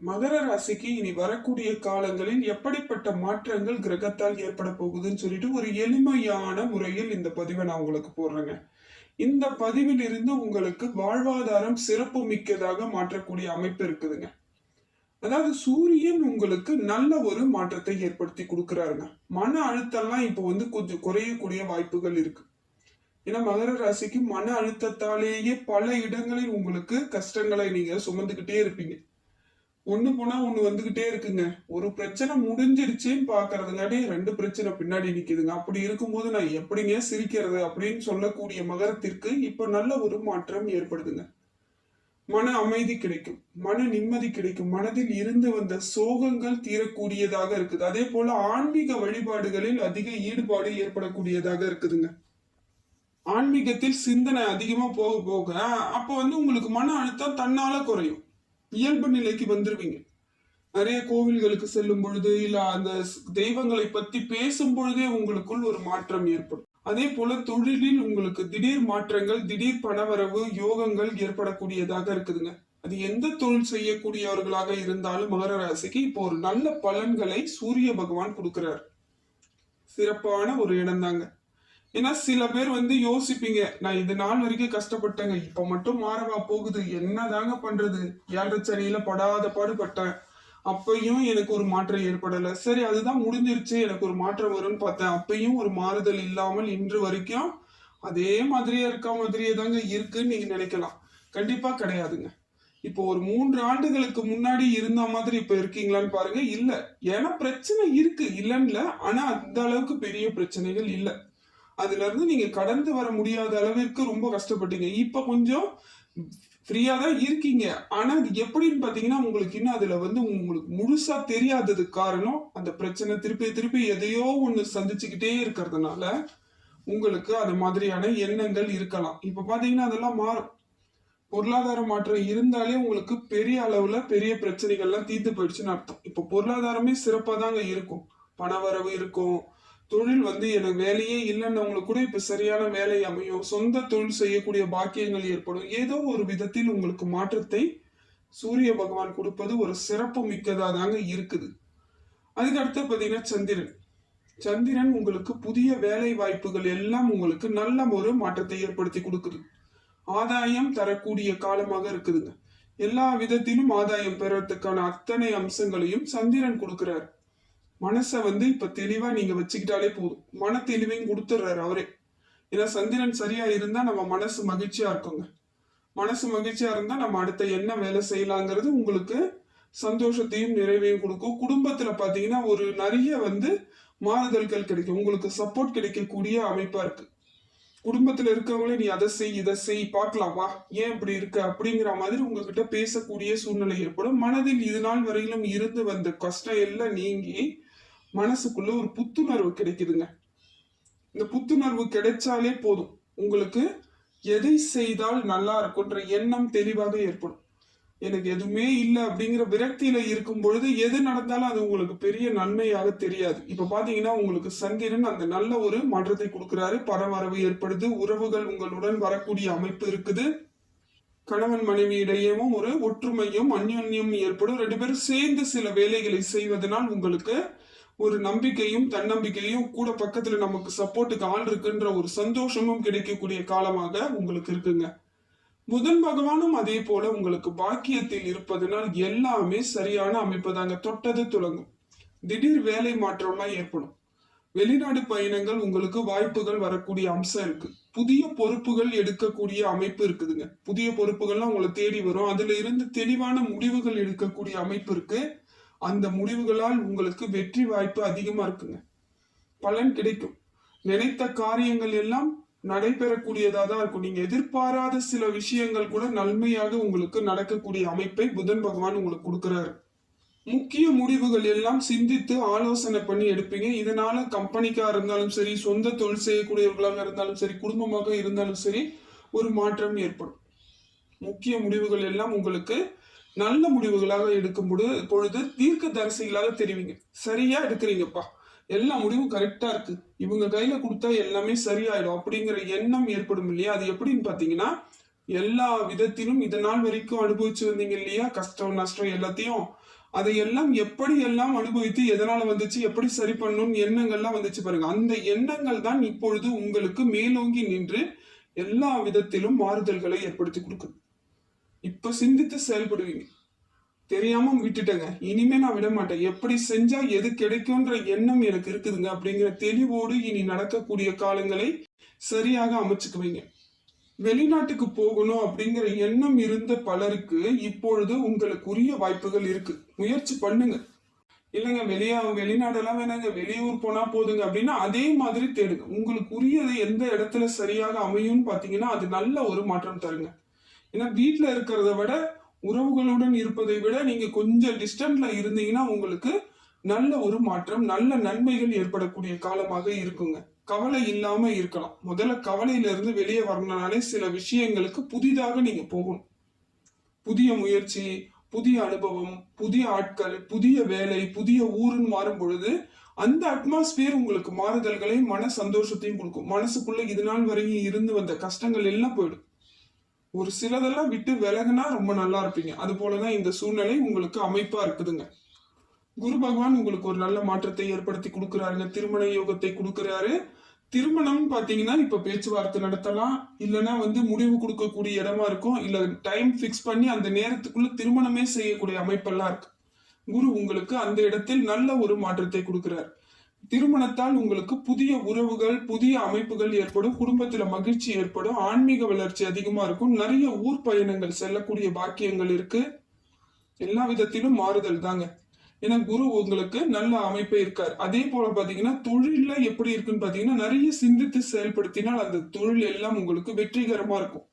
மகர ராசிக்கு இனி வரக்கூடிய காலங்களில் எப்படிப்பட்ட மாற்றங்கள் கிரகத்தால் ஏற்பட போகுதுன்னு சொல்லிட்டு ஒரு எளிமையான முறையில் இந்த பதிவை நான் உங்களுக்கு போடுறேங்க. இந்த பதிவில் இருந்து உங்களுக்கு வாழ்வாதாரம் சிறப்பு மிக்கதாக மாற்றக்கூடிய அமைப்பு இருக்குதுங்க. அதாவது சூரியன் உங்களுக்கு நல்ல ஒரு மாற்றத்தை ஏற்படுத்தி கொடுக்குறாருங்க. மன அழுத்தம்லாம் இப்போ வந்து கொஞ்சம் குறையக்கூடிய வாய்ப்புகள் இருக்கு. ஏன்னா மகர ராசிக்கு மன அழுத்தத்தாலேயே பல இடங்களில் உங்களுக்கு கஷ்டங்களை நீங்க சுமந்துக்கிட்டே இருப்பீங்க. ஒண்ணு போனா ஒண்ணு வந்துகிட்டே இருக்குங்க. ஒரு பிரச்சனை முடிஞ்சிருச்சுன்னு பாக்குறதுங்காட்டி ரெண்டு பிரச்சனை பின்னாடி நிக்குதுங்க. அப்படி இருக்கும்போது நான் எப்படிங்க சிரிக்கிறது அப்படின்னு சொல்லக்கூடிய மகரத்திற்கு இப்ப நல்ல ஒரு மாற்றம் ஏற்படுதுங்க. மன அமைதி கிடைக்கும். மன நிம்மதி கிடைக்கும். மனதில் இருந்து வந்த சோகங்கள் தீரக்கூடியதாக இருக்குது. அதே போல ஆன்மீக வழிபாடுகளில் அதிக ஈடுபாடு ஏற்படக்கூடியதாக இருக்குதுங்க. ஆன்மீகத்தில் சிந்தனை அதிகமா போக போக அப்போ வந்து உங்களுக்கு மன அழுத்தம் தன்னால குறையும். இயல்பு நிலைக்கு வந்துருவீங்க. நிறைய கோவில்களுக்கு செல்லும் பொழுது இல்ல அந்த தெய்வங்களை பத்தி பேசும் பொழுதே உங்களுக்குள் ஒரு மாற்றம் ஏற்படும். அதே போல தொழிலில் உங்களுக்கு திடீர் மாற்றங்கள் திடீர் பணவரவு யோகங்கள் ஏற்படக்கூடியதாக இருக்குதுங்க. அது எந்த தொழில் செய்யக்கூடியவர்களாக இருந்தாலும் மகர ராசிக்கு இப்போ ஒரு நல்ல பலன்களை சூரிய பகவான் கொடுக்கிறார். சிறப்பான ஒரு இடம் தாங்க. ஏன்னா சில பேர் வந்து யோசிப்பீங்க நான் இது நாள் வரைக்கும் கஷ்டப்பட்டேங்க இப்ப மட்டும் மாறவா போகுது என்னதாங்க பண்றது? ஏழரை சனியில படாத பாடுபட்டேன். அப்பையும் எனக்கு ஒரு மாற்றம் ஏற்படல. சரி அதுதான் முடிஞ்சிருச்சு எனக்கு ஒரு மாற்றம் வரும்னு பார்த்தேன். அப்பையும் ஒரு மாறுதல் இல்லாமல் இன்று வரைக்கும் அதே மாதிரியே இருக்க மாதிரியே தாங்க இருக்குன்னு நீங்க நினைக்கலாம். கண்டிப்பா கிடையாதுங்க. இப்போ ஒரு மூன்று ஆண்டுகளுக்கு முன்னாடி இருந்த மாதிரி இப்ப இருக்கீங்களான்னு பாருங்க இல்ல. ஏன்னா பிரச்சனை இருக்கு இல்லைன்னு ஆனா அந்த அளவுக்கு பெரிய பிரச்சனைகள் இல்லை. அதுல இருந்து நீங்க கடந்து வர முடியாத அளவிற்கு ரொம்ப கஷ்டப்பட்டீங்க. இப்ப கொஞ்சம் ஃப்ரீயா தான் இருக்கீங்க. ஆனா அது எப்படின்னு பாத்தீங்கன்னா உங்களுக்கு இன்னும் அதுல வந்து உங்களுக்கு முழுசா தெரியாததுக்கு காரணம் அந்த பிரச்சனை. திருப்பி திருப்பி எதையோ ஒண்ணு சந்திச்சுக்கிட்டே இருக்கிறதுனால உங்களுக்கு அது மாதிரியான எண்ணங்கள் இருக்கலாம். இப்ப பாத்தீங்கன்னா அதெல்லாம் மாறும். பொருளாதார மாற்றம் இருந்தாலே உங்களுக்கு பெரிய அளவுல பெரிய பிரச்சனைகள்லாம் தீர்த்து போயிடுச்சுன்னு அர்த்தம். இப்போ பொருளாதாரமே சிறப்பா தாங்க இருக்கும். பணவரவு இருக்கும். தொழில் வந்து எனக்கு வேலையே இல்லைன்னவங்களுக்கு கூட இப்ப சரியான வேலை அமையும். சொந்த தொழில் செய்யக்கூடிய பாக்கியங்கள் ஏற்படும். ஏதோ ஒரு விதத்தில் உங்களுக்கு மாற்றத்தை சூரிய பகவான் கொடுப்பது ஒரு சிறப்பு மிக்கதா தாங்க இருக்குது. அதுக்கு அடுத்து பார்த்தீங்கன்னா சந்திரன். சந்திரன் உங்களுக்கு புதிய வேலை வாய்ப்புகள் எல்லாம் உங்களுக்கு நல்ல ஒரு மாற்றத்தை ஏற்படுத்தி கொடுக்குது. ஆதாயம் தரக்கூடிய காலமாக இருக்குதுங்க. எல்லா விதத்திலும் ஆதாயம் பெறத்துக்கான அத்தனை அம்சங்களையும் சந்திரன் கொடுக்கிறார். மனசை வந்து இப்ப தெளிவா நீங்க வச்சுக்கிட்டாலே போதும். மன தெளிவையும் கொடுத்துட்றாரு அவரே. ஏன்னா சந்திரன் சரியா இருந்தா நம்ம மனசு மகிழ்ச்சியா இருக்குங்க. மனசு மகிழ்ச்சியா இருந்தா நம்ம அடுத்த என்ன வேலை செய்யலாங்கிறது உங்களுக்கு சந்தோஷத்தையும் நிறைவையும் கொடுக்கும். குடும்பத்துல பாத்தீங்கன்னா ஒரு நிறைய வந்து மாறுதல்கள் கிடைக்கும். உங்களுக்கு சப்போர்ட் கிடைக்கக்கூடிய அமைப்பா இருக்கு. குடும்பத்துல இருக்கவங்களே நீ அதை செய் இதை செய் பார்க்கலாம் வா. ஏன் இப்படி இருக்க? அப்படிங்கிற மாதிரி உங்ககிட்ட பேசக்கூடிய சூழ்நிலை ஏற்படும். மனதில் இது நாள் வரையிலும் இருந்து வந்த கஷ்டம் எல்லாம் நீங்கி மனசுக்குள்ள ஒரு புத்துணர்வு கிடைக்குதுங்க. இந்த புத்துணர்வு கிடைச்சாலே போதும். உங்களுக்கு எதை செய்தால் நல்லா இருக்குன்ற எண்ணம் தெளிவாக ஏற்படும். எனக்கு எதுவுமே இல்லை அப்படிங்கிற விரக்தியில இருக்கும் பொழுது எது நடந்தாலும் அது உங்களுக்கு பெரிய நன்மையாக தெரியாது. இப்ப பாத்தீங்கன்னா உங்களுக்கு சந்திரன் அந்த நல்ல ஒரு மாற்றத்தை கொடுக்கிறாரு. பரவரவு ஏற்படுது. உறவுகள் உங்களுடன் வரக்கூடிய அமைப்பு இருக்குது. கணவன் மனைவி இடையேவும் ஒரு ஒற்றுமையும் அந்யோன்யம் ஏற்படும். ரெண்டு பேரும் சேர்ந்து சில வேலைகளை செய்வதனால் உங்களுக்கு ஒரு நம்பிக்கையும் தன்னம்பிக்கையும் கூட பக்கத்துல நமக்கு சப்போர்ட்டுக்கு ஆள் இருக்குன்ற ஒரு சந்தோஷமும் கிடைக்கக்கூடிய காலமாக உங்களுக்கு இருக்குங்க. புதன் பகவானும் அதே போல உங்களுக்கு பாக்கியத்தில் இருப்பதனால் எல்லாமே சரியான அமைப்பு தாங்க. தொட்டது துலங்கும். திடீர் வேலை மாற்றம்லாம் ஏற்படும். வெளிநாடு பயணங்கள் உங்களுக்கு வாய்ப்புகள் வரக்கூடிய அம்சம் இருக்கு. புதிய பொறுப்புகள் எடுக்கக்கூடிய அமைப்பு இருக்குதுங்க. புதிய பொறுப்புகள்லாம் உங்களை தேடி வரும். அதுல இருந்து தெளிவான முடிவுகள் எடுக்கக்கூடிய அமைப்பு இருக்கு. அந்த முடிவுகளால் உங்களுக்கு வெற்றி வாய்ப்பு அதிகமாக இருக்குங்க. பலன் கிடைக்கும். நினைத்த காரியங்கள் எல்லாம் நடைபெறக்கூடியதாக தான் இருக்கும். நீங்கள் எதிர்பாராத சில விஷயங்கள் கூட நன்மையாக உங்களுக்கு நடக்கக்கூடிய அமைப்பை புதன் பகவான் உங்களுக்கு கொடுக்குறாரு. முக்கிய முடிவுகள் எல்லாம் சிந்தித்து ஆலோசனை பண்ணி எடுப்பீங்க. இதனால கம்பெனிக்காக இருந்தாலும் சரி சொந்த தொழில் செய்யக்கூடியவர்களாக இருந்தாலும் சரி குடும்பமாக இருந்தாலும் சரி ஒரு மாற்றம் ஏற்படும். முக்கிய முடிவுகள் எல்லாம் உங்களுக்கு நல்ல முடிவுகளாக எடுக்கும் பொழுது தீர்க்க தரிசிகளாக தெரிவிங்க. சரியா எடுக்கிறீங்கப்பா. எல்லா முடிவும் கரெக்டா இருக்கு. இவங்க கையில கொடுத்தா எல்லாமே சரியாயிடும். அப்படிங்கிற எண்ணம் ஏற்படும் இல்லையா? அது எப்படின்னு பாத்தீங்கன்னா எல்லா விதத்திலும் இதனால் நாள் வரைக்கும் அனுபவிச்சு வந்தீங்க இல்லையா? கஷ்டம் நஷ்டம் எல்லாத்தையும். அதையெல்லாம் எப்படி எல்லாம் அனுபவித்து எதனால வந்துச்சு எப்படி சரி பண்ணணும்னு எண்ணங்கள்லாம் வந்துச்சு பாருங்க. அந்த எண்ணங்கள் தான் இப்பொழுது உங்களுக்கு மேலோங்கி நின்று எல்லா விதத்திலும் மாறுதல்களை ஏற்படுத்தி கொடுக்குது இப்ப சிந்தித்து செயல்படுவீங்க. தெரியாம விட்டுட்டேங்க. இனிமே நான் விட மாட்டேன். எப்படி செஞ்சா எது கிடைக்கும்ன்ற எண்ணம் எனக்கு இருக்குதுங்க. அப்படிங்கிற தெளிவோடு இனி நடக்கக்கூடிய காலங்களை சரியாக அமைச்சுக்குவீங்க. வெளிநாட்டுக்கு போகணும் அப்படிங்கிற எண்ணம் இருந்த பலருக்கு இப்பொழுது உங்களுக்கு உரிய வாய்ப்புகள் இருக்கு. முயற்சி பண்ணுங்க. இல்லைங்க வெளியா வெளிநாடெல்லாம் வேணாங்க. வெளியூர் போனா போதுங்க அப்படின்னா அதே மாதிரி தேடுங்க. உங்களுக்கு உரியது எந்த இடத்துல சரியாக அமையும்னு பாத்தீங்கன்னா அது நல்ல ஒரு மாற்றம் தருங்க. ஏன்னா வீட்டில் இருக்கிறத விட உறவுகளுடன் இருப்பதை விட நீங்கள் கொஞ்சம் டிஸ்டன்ட்ல இருந்தீங்கன்னா உங்களுக்கு நல்ல ஒரு மாற்றம் நல்ல நன்மைகள் ஏற்படக்கூடிய காலமாக இருக்குங்க. கவலை இல்லாம இருக்கலாம். முதல்ல கவலையிலிருந்து வெளியே வரணும்னாலே சில விஷயங்களுக்கு புதிதாக நீங்க போகணும். புதிய முயற்சி புதிய அனுபவம் புதிய ஆட்கள் புதிய வேலை புதிய ஊருன்னு மாறும் பொழுது அந்த அட்மாஸ்பியர் உங்களுக்கு மாறுதல்களையும் மன சந்தோஷத்தையும் கொடுக்கும். மனசுக்குள்ள இது நாள் வரையும் இருந்து வந்த கஷ்டங்கள் எல்லாம் போயிடும். ஒரு சிலதெல்லாம் விட்டு விலகுனா ரொம்ப நல்லா இருப்பீங்க. அது போலதான் இந்த சூழ்நிலை உங்களுக்கு அமைப்பா இருக்குதுங்க. குரு பகவான் உங்களுக்கு ஒரு நல்ல மாற்றத்தை ஏற்படுத்தி கொடுக்குறாருங்க. திருமண யோகத்தை கொடுக்குறாரு. திருமணம் பார்த்தீங்கன்னா இப்போ பேச்சுவார்த்தை நடத்தலாம். இல்லைன்னா வந்து முடிவு கொடுக்கக்கூடிய இடமா இருக்கும். இல்லை டைம் ஃபிக்ஸ் பண்ணி அந்த நேரத்துக்குள்ள திருமணமே செய்யக்கூடிய அமைப்பெல்லாம் இருக்கு. குரு உங்களுக்கு அந்த இடத்தில் நல்ல ஒரு மாற்றத்தை கொடுக்குறாரு. திருமணத்தால் உங்களுக்கு புதிய உறவுகள் புதிய அமைப்புகள் ஏற்படும் குடும்பத்துல மகிழ்ச்சி ஏற்படும் ஆன்மீக வளர்ச்சி அதிகமா இருக்கும் நிறைய ஊர் பயணங்கள் செல்லக்கூடிய பாக்கியங்கள் இருக்கு. எல்லா விதத்திலும் மாறுதல் தாங்க. ஏன்னா குரு உங்களுக்கு நல்ல அமைப்பே இருக்கார். அதே போல பாத்தீங்கன்னா தொழில எப்படி இருக்குன்னு பாத்தீங்கன்னா நிறைய சிந்தித்து செயல்படுத்தினால் அந்த தொழில் எல்லாம் உங்களுக்கு வெற்றிகரமா இருக்கும்.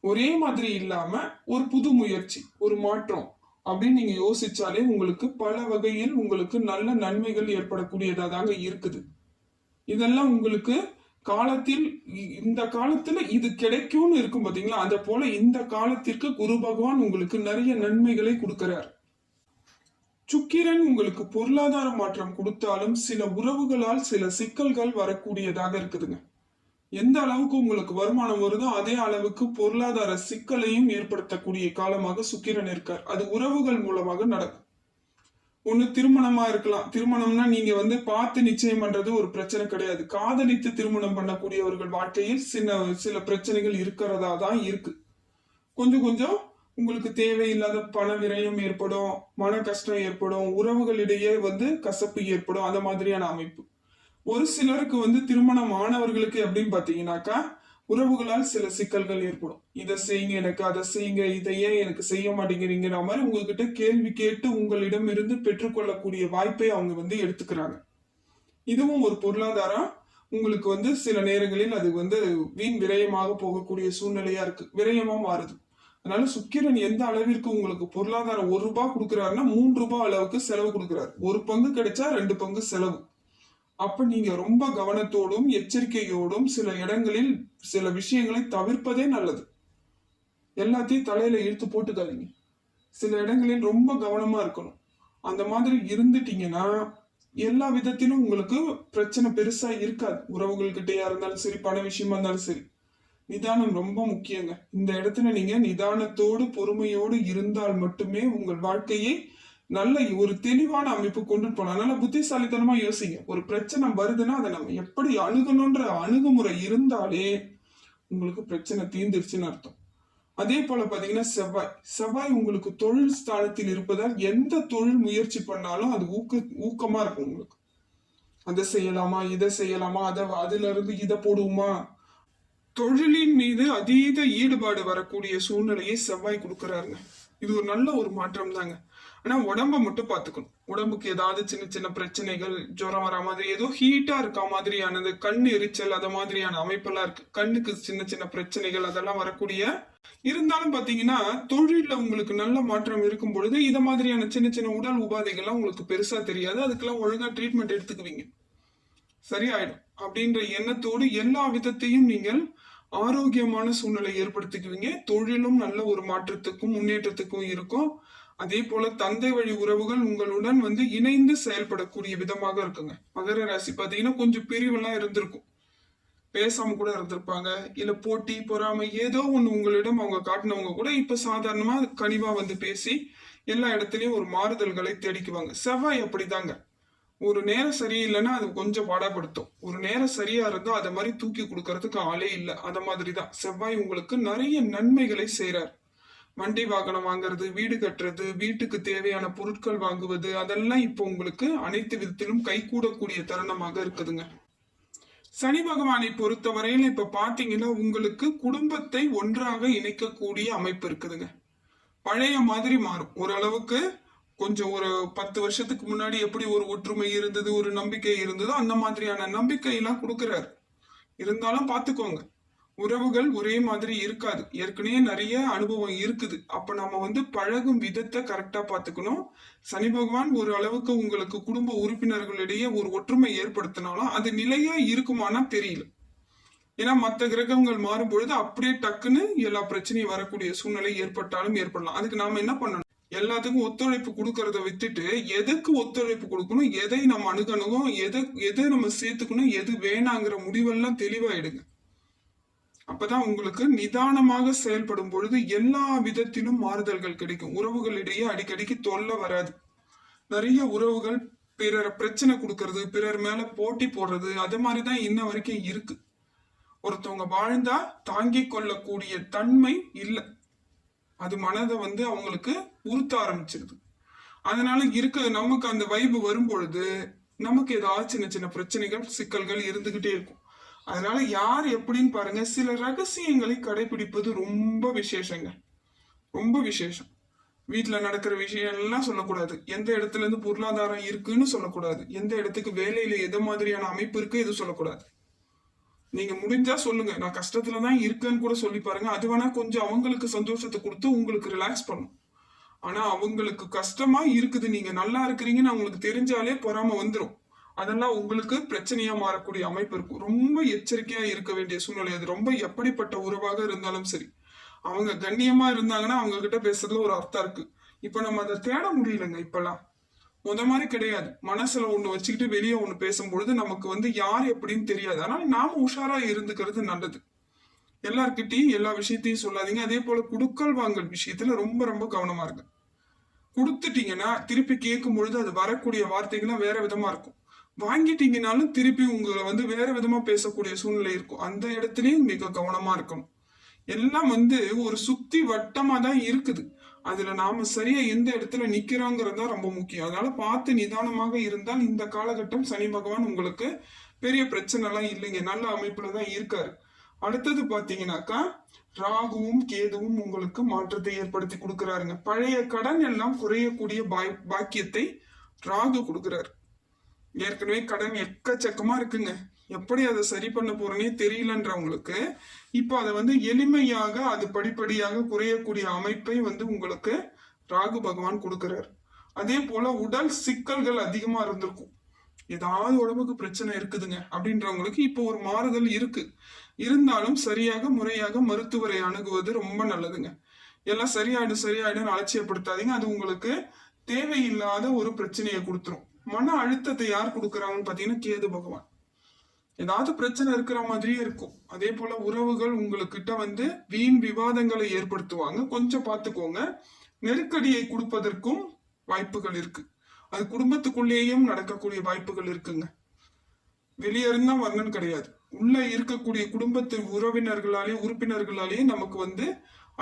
ஒரே மாதிரி இல்லாம ஒரு புது முயற்சி ஒரு மாற்றம் அப்படின்னு நீங்க யோசிச்சாலே உங்களுக்கு பல வகையில் உங்களுக்கு நல்ல நன்மைகள் ஏற்படக்கூடியதாக தாங்க இருக்குது. இதெல்லாம் உங்களுக்கு காலத்தில் இந்த காலத்துல இது கிடைக்கும்னு இருக்கும் பாத்தீங்களா? அத போல இந்த காலத்திற்கு குரு பகவான் உங்களுக்கு நிறைய நன்மைகளை கொடுக்கிறார். சுக்கிரன் உங்களுக்கு பொருளாதார மாற்றம் கொடுத்தாலும் சில உறவுகளால் சில சிக்கல்கள் வரக்கூடியதாக இருக்குதுங்க. எந்த அளவுக்கு உங்களுக்கு வருமானம் வருதோ அதே அளவுக்கு பொருளாதார சிக்கலையும் ஏற்படுத்தக்கூடிய காலமாக சுக்கிரன் இருக்கார். அது உறவுகள் மூலமாக நடக்கும். ஒன்று திருமணமா இருக்கலாம். திருமணம்னா நீங்க வந்து பார்த்து நிச்சயம் பண்றது ஒரு பிரச்சனை கிடையாது. காதலித்து திருமணம் பண்ணக்கூடியவர்கள் வாழ்க்கையில் சில சில பிரச்சனைகள் இருக்கிறதா தான் இருக்கு. கொஞ்சம் கொஞ்சம் உங்களுக்கு தேவையில்லாத பண விரயம் ஏற்படும் மன கஷ்டம் ஏற்படும் உறவுகளிடையே வந்து கசப்பு ஏற்படும் அந்த மாதிரியான அமைப்பு. ஒரு சிலருக்கு வந்து திருமணம் ஆனவர்களுக்கு எப்படின்னு பார்த்தீங்கன்னாக்கா உறவுகளால் சில சிக்கல்கள் ஏற்படும். இதை செய்யுங்க எனக்கு அதை செய்யுங்க இதை ஏன் எனக்கு செய்ய மாட்டேங்கிறீங்கிற மாதிரி உங்ககிட்ட கேள்வி கேட்டு உங்களிடம் இருந்து பெற்றுக்கொள்ளக்கூடிய வாய்ப்பை அவங்க வந்து எடுத்துக்கிறாங்க. இதுவும் ஒரு பொருளாதாரம். உங்களுக்கு வந்து சில நேரங்களில் அது வந்து வீண் விரயமாக போகக்கூடிய சூழ்நிலையா இருக்கு. விரயமா மாறுது. அதனால சுக்கிரன் எந்த அளவிற்கு உங்களுக்கு பொருளாதாரம் ஒரு ரூபாய் கொடுக்குறாருன்னா மூன்று ரூபாய் அளவுக்கு செலவு கொடுக்குறாரு. ஒரு பங்கு கிடைச்சா ரெண்டு பங்கு செலவு. அப்ப நீங்க ரொம்ப கவனத்தோடும் எச்சரிக்கையோடும் சில இடங்களில் சில விஷயங்களை தவிர்ப்பதே நல்லது. எல்லாத்தையும் தலையில இழுத்து போட்டுக்காதீங்க. சில இடங்களில் ரொம்ப கவனமா இருக்கணும். அந்த மாதிரி இருந்துட்டீங்கன்னா எல்லா விதத்திலும் உங்களுக்கு பிரச்சனை பெருசா இருக்காது. உறவுகள்கிட்டயா இருந்தாலும் சரி பண விஷயமா இருந்தாலும் சரி. நிதானம் ரொம்ப முக்கியங்க. இந்த இடத்துல நீங்க நிதானத்தோடு பொறுமையோடு இருந்தால் மட்டுமே உங்கள் வாழ்க்கையை நல்ல ஒரு தெளிவான அமைப்பு கொண்டு போகலாம். அதனால புத்திசாலித்தனமா யோசிங்க. ஒரு பிரச்சனை வருதுன்னா அதை நம்ம எப்படி அணுகணுன்ற அணுகுமுறை இருந்தாலே உங்களுக்கு பிரச்சனை தீர்ந்துருச்சுன்னு அர்த்தம். அதே போல பாத்தீங்கன்னா செவ்வாய். செவ்வாய் உங்களுக்கு தொழில் ஸ்தானத்தில் இருப்பதால் எந்த தொழில் முயற்சி பண்ணாலும் அது ஊக்க ஊக்கமா இருக்கும் உங்களுக்கு. அதை செய்யலாமா இதை செய்யலாமா அதை அதுல இருந்து இதை போடுவோமா? தொழிலின் மீது அதீத ஈடுபாடு வரக்கூடிய சூழ்நிலையை செவ்வாய் கொடுக்குறாருங்க. இது ஒரு நல்ல ஒரு மாற்றம் தாங்க ஆனா உடம்ப மட்டும் பாத்துக்கணும் உடம்புக்கு ஏதாவது சின்ன சின்ன பிரச்சனைகள் ஜுரம் வர மாதிரி ஏதோ ஹீட்டா இருக்க மாதிரியானது கண் எரிச்சல் அத மாதிரியான அமைப்பெல்லாம் இருக்கு. கண்ணுக்கு சின்ன சின்ன பிரச்சனைகள் அதெல்லாம் வரக்கூடிய இருந்தாலும் பாத்தீங்கன்னா தொழில உங்களுக்கு நல்ல மாற்றம் இருக்கும் பொழுது இத மாதிரியான சின்ன சின்ன உடல் உபாதைகள்லாம் உங்களுக்கு பெருசா தெரியாது. அதுக்கெல்லாம் ஒழுங்கா ட்ரீட்மெண்ட் எடுத்துக்குவீங்க. சரியாயிடும். அப்படின்ற எண்ணத்தோடு எல்லா விதத்தையும் நீங்கள் ஆரோக்கியமான சூழ்நிலை ஏற்படுத்திக்குவீங்க. தொழிலும் நல்ல ஒரு மாற்றத்துக்கும் முன்னேற்றத்துக்கும் இருக்கும். அதே போல தந்தை வழி உறவுகள் உங்களுடன் வந்து இணைந்து செயல்படக்கூடிய விதமாக இருக்குங்க. மகர ராசி பார்த்தீங்கன்னா கொஞ்சம் பிரிவெல்லாம் இருந்திருக்கும். பேசாம கூட இருந்திருப்பாங்க. இல்ல போட்டி பொறாமை ஏதோ ஒண்ணு உங்களிடம் அவங்க காட்டினவங்க கூட இப்ப சாதாரணமா கனிவா வந்து பேசி எல்லா இடத்துலயும் ஒரு மாறுதல்களை தேடிக்குவாங்க. செவ்வாய் அப்படிதாங்க. ஒரு நேரம் சரியில்லைன்னா அது கொஞ்சம் பாடப்படுத்தும். ஒரு நேரம் சரியா இருந்தா அதை மாதிரி தூக்கி கொடுக்கறதுக்கு ஆளே இல்லை. அத மாதிரிதான். செவ்வாய் உங்களுக்கு நிறைய நன்மைகளை செய்யறாரு வண்டி வாகனம் வாங்குறது வீடு கட்டுறது வீட்டுக்கு தேவையான பொருட்கள் வாங்குவது அதெல்லாம் இப்போ உங்களுக்கு அனைத்து விதத்திலும் கைகூடக்கூடிய தருணமாக இருக்குதுங்க. சனி பகவானை பொறுத்தவரையில இப்ப பாத்தீங்கன்னா உங்களுக்கு குடும்பத்தை ஒன்றாக இணைக்கக்கூடிய அமைப்பு இருக்குதுங்க. பழைய மாதிரி மாறும். ஓரளவுக்கு கொஞ்சம் ஒரு பத்து வருஷத்துக்கு முன்னாடி எப்படி ஒரு ஒற்றுமை இருந்தது ஒரு நம்பிக்கை இருந்ததோ அந்த மாதிரியான நம்பிக்கையெல்லாம் கொடுக்குறாரு. இருந்தாலும் பாத்துக்கோங்க. உறவுகள் ஒரே மாதிரி இருக்காது. ஏற்கனவே நிறைய அனுபவம் இருக்குது. அப்ப நம்ம வந்து பழகும் விதத்தை கரெக்டா பாத்துக்கணும் சனி பகவான் ஒரு அளவுக்கு உங்களுக்கு குடும்ப உறுப்பினர்களிடையே ஒரு ஒற்றுமை ஏற்படுத்தினாலும் அது நிலையா இருக்குமானா தெரியல. ஏன்னா மற்ற கிரகங்கள் மாறும் பொழுது அப்படியே டக்குன்னு எல்லா பிரச்சனையும் வரக்கூடிய சூழ்நிலை ஏற்பட்டாலும் ஏற்படலாம். அதுக்கு நாம என்ன பண்ணணும்? எல்லாத்துக்கும் ஒத்துழைப்பு கொடுக்கறத விட்டுட்டு எதுக்கு ஒத்துழைப்பு கொடுக்கணும்? எதை நம்ம அணுகணும்? எதை எதை நம்ம சேர்த்துக்கணும்? எது வேணாங்கிற முடிவெல்லாம் தெளிவாயிடுங்க. அப்பதான் உங்களுக்கு நிதானமாக செயல்படும் பொழுது எல்லா விதத்திலும் மாறுதல்கள் கிடைக்கும். உறவுகளிடையே அடிக்கடிக்கு தொல்லை வராது. நிறைய உறவுகள் பிறர் பிரச்சனை கொடுக்கறது பிறர் மேல போட்டி போடுறது அது மாதிரிதான் இன்ன வரைக்கும் இருக்கு. ஒருத்தவங்க வாழ்ந்தா தாங்கிக் கொள்ளக்கூடிய தன்மை இல்லை. அது மனதை வந்து அவங்களுக்கு உறுத்த ஆரம்பிச்சிருது. அதனால இருக்க நமக்கு அந்த வைப்பு வரும் பொழுது நமக்கு ஏதாவது சின்ன சின்ன பிரச்சனைகள் சிக்கல்கள் இருந்துகிட்டே இருக்கும். அதனால யார் எப்படின்னு பாருங்க சில ரகசியங்களை கடைபிடிப்பது ரொம்ப விசேஷங்க. ரொம்ப விசேஷம். வீட்டில் நடக்கிற விஷயம் எல்லாம் சொல்லக்கூடாது. எந்த இடத்துல இருந்து பொருளாதாரம் இருக்குன்னு சொல்லக்கூடாது. எந்த இடத்துக்கு வேலையில எதை மாதிரியான அமைப்பு இருக்கு எதுவும் சொல்லக்கூடாது. நீங்க முடிஞ்சா சொல்லுங்க. நான் கஷ்டத்துல தான் இருக்கேன்னு கூட சொல்லி பாருங்க. அது வேணா கொஞ்சம் அவங்களுக்கு சந்தோஷத்தை கொடுத்து உங்களுக்கு ரிலாக்ஸ் பண்ணும். ஆனா அவங்களுக்கு கஷ்டமா இருக்குது. நீங்க நல்லா இருக்கிறீங்கன்னு அவங்களுக்கு தெரிஞ்சாலே பொறாம வந்துடும் அதெல்லாம் உங்களுக்கு பிரச்சனையா மாறக்கூடிய அமைப்பு இருக்கும். ரொம்ப எச்சரிக்கையா இருக்க வேண்டிய சூழ்நிலை அது. ரொம்ப எப்படிப்பட்ட உறவாக இருந்தாலும் சரி. அவங்க கண்ணியமா இருந்தாங்கன்னா அவங்க கிட்ட பேசுறதுல ஒரு அர்த்தம் இருக்கு. இப்ப நம்ம அதை தேட முடியலங்க இப்பெல்லாம். முத மாதிரி கிடையாது. மனசுல ஒண்ணு வச்சுக்கிட்டு வெளியே ஒண்ணு பேசும்பொழுது நமக்கு வந்து யார் எப்படின்னு தெரியாது. ஆனா நாம உஷாரா இருந்துக்கிறது நல்லது. எல்லார்கிட்டையும் எல்லா விஷயத்தையும் சொல்லாதீங்க. அதே போல குடுக்கல் வாங்கல் விஷயத்துல ரொம்ப ரொம்ப கவனமா இருங்க. கொடுத்துட்டீங்கன்னா திருப்பி கேட்கும் பொழுது அது வரக்கூடிய வார்த்தைகள்லாம் வேற விதமா இருக்கும். வாங்கிட்டீங்கனாலும் திருப்பி உங்களை வந்து வேற விதமா பேசக்கூடிய சூழ்நிலை இருக்கும். அந்த இடத்துலயும் மிக கவனமா இருக்கணும். எல்லாம் வந்து ஒரு சுத்தி வட்டமா தான் இருக்குது. அதுல நாம சரியா எந்த இடத்துல நிக்கிறோங்கிறது தான் ரொம்ப முக்கியம். அதனால பார்த்து நிதானமாக இருந்தால் இந்த காலகட்டம் சனி பகவான் உங்களுக்கு பெரிய பிரச்சனை எல்லாம் இல்லைங்க. நல்ல அமைப்புல தான் இருக்காரு. அடுத்தது பாத்தீங்கன்னாக்கா ராகுவும் கேதுவும் உங்களுக்கு மாற்றத்தை ஏற்படுத்தி கொடுக்குறாருங்க. பழைய கடன் எல்லாம் குறையக்கூடிய பாய்- பாக்கியத்தை ராகு கொடுக்குறாரு. ஏற்கனவே கடன் எக்கச்சக்கமாக இருக்குங்க. எப்படி அதை சரி பண்ண போறேனே தெரியலன்றவங்களுக்கு இப்போ அதை வந்து எளிமையாக அது படிப்படியாக குறையக்கூடிய அமைப்பை வந்து உங்களுக்கு ராகு பகவான் கொடுக்குறாரு. அதே போல உடல் சிக்கல்கள் அதிகமா இருந்திருக்கும். ஏதாவது உடம்புக்கு பிரச்சனை இருக்குதுங்க அப்படின்றவங்களுக்கு இப்போ ஒரு மாறுதல் இருக்கு. இருந்தாலும் சரியாக முறையாக மருத்துவரை அணுகுவது ரொம்ப நல்லதுங்க. எல்லாம் சரியாயிடும் சரியாயிடும் அலட்சியப்படுத்தாதீங்க. அது உங்களுக்கு தேவையில்லாத ஒரு பிரச்சனையை கொடுத்துரும். மன அழுத்தத்தை யார் கொடுக்குறாங்கன்னு பார்த்தீங்கன்னா கேது பகவான். ஏதாவது பிரச்சனை இருக்கிற மாதிரியே இருக்கும். அதே போல உறவுகள் உங்களுக்கிட்ட வந்து வீண் விவாதங்களை ஏற்படுத்துவாங்க. கொஞ்சம் பார்த்துக்கோங்க. நெருக்கடியை கொடுப்பதற்கும் வாய்ப்புகள் இருக்கு. அது குடும்பத்துக்குள்ளேயும் நடக்கக்கூடிய வாய்ப்புகள் இருக்குங்க. வெளியே இருந்தா வரணும்னு கிடையாது. உள்ள இருக்கக்கூடிய குடும்பத்து உறவினர்களாலேயும் உறுப்பினர்களாலேயும் நமக்கு வந்து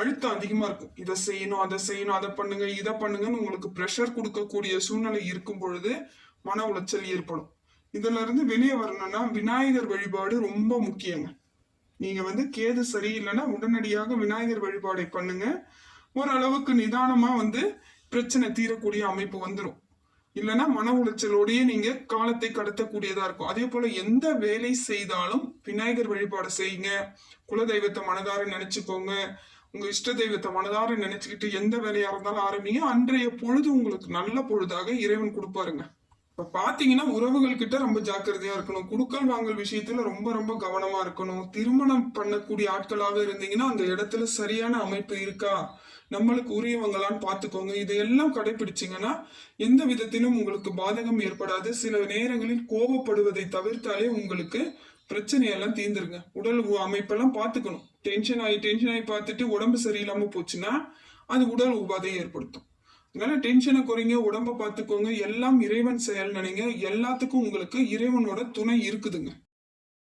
அழுத்தம் அதிகமாக இருக்கும். இதை செய்யணும் அதை செய்யணும் அதை பண்ணுங்க இதை பண்ணுங்கன்னு உங்களுக்கு ப்ரெஷர் கொடுக்கக்கூடிய சூழ்நிலை இருக்கும் பொழுது மன உளைச்சல் ஏற்படும். இதுல இருந்து வெளியே வரணும்னா விநாயகர் வழிபாடு ரொம்ப முக்கியங்க. நீங்க வந்து கேது சரியில்லைன்னா உடனடியாக விநாயகர் வழிபாடை பண்ணுங்க. ஓரளவுக்கு நிதானமா வந்து பிரச்சனை தீரக்கூடிய அமைப்பு வந்துடும் இல்லைன்னா மன உளைச்சலோடயே நீங்க காலத்தை கடத்தக்கூடியதா இருக்கும். அதே போல எந்த வேலை செய்தாலும் விநாயகர் வழிபாடு செய்யுங்க. குலதெய்வத்தை மனதார நினைச்சுக்கோங்க. உங்க இஷ்ட தெய்வத்தை மனதார நினைச்சுக்கிட்டு எந்த வேலையா இருந்தாலும் ஆரம்பிங்க. அன்றைய பொழுது உங்களுக்கு நல்ல பொழுதாக இறைவன் கொடுப்பாருங்க. இப்ப பாத்தீங்கன்னா உறவுகள் கிட்ட ரொம்ப ஜாக்கிரதையா இருக்கணும். குடுக்கல் வாங்கல் விஷயத்துல ரொம்ப ரொம்ப கவனமா இருக்கணும். திருமணம் பண்ணக்கூடிய ஆட்களாக இருந்தீங்கன்னா அந்த இடத்துல சரியான அமைப்பு இருக்கா? நம்மளுக்கு உரியவங்களான்னு பார்த்துக்கோங்க இதையெல்லாம் கடைபிடிச்சிங்கன்னா எந்த விதத்திலும் உங்களுக்கு பாதகம் ஏற்படாது. சில நேரங்களில் கோபப்படுவதை தவிர்த்தாலே உங்களுக்கு பிரச்சனையெல்லாம் தீர்ந்துருங்க. உடல் உ- அமைப்பெல்லாம் பார்த்துக்கணும் டென்ஷன் ஆகி டென்ஷன் ஆகி பார்த்துட்டு உடம்பு சரியில்லாமல் போச்சுன்னா அது உடல் உபாதையை ஏற்படுத்தும். அதனால டென்ஷனை குறைங்க உடம்ப பார்த்துக்கோங்க. எல்லாம் இறைவன் செயல் நினைங்க. எல்லாத்துக்கும் உங்களுக்கு இறைவனோட துணை இருக்குதுங்க.